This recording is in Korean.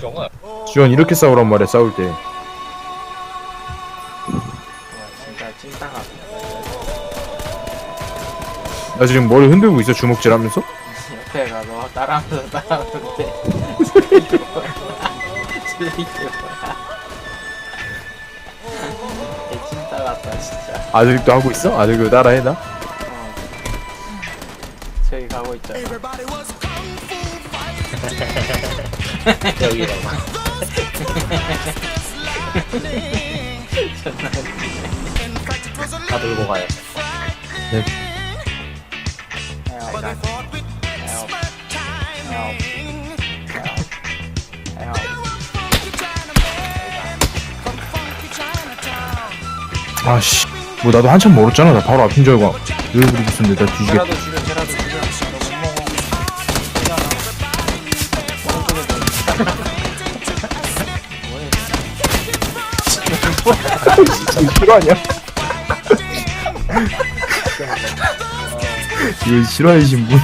정아 주원 이렇게 싸우란 말이야 싸울 때와 진짜 찐따가 나 지금 머리 흔들고 있어 주먹질 하면서 옆에 가서 따라하면서 따라하는데 슬리기 뭐야 개 찐따 같다 진짜 아직도 하고 있어? 아직도 따라해 나? 어. 저기 가고 있잖아 여기라고 다 들고 가요 네. Help. Help. Help. Help. 아씨 뭐 나도 한참 멀었잖아 나 바로 앞인 줄 알고 왜 그러고 있었는데 나 뒤지겠다 뭐해 싫어하냐? 이거 싫어하신 분?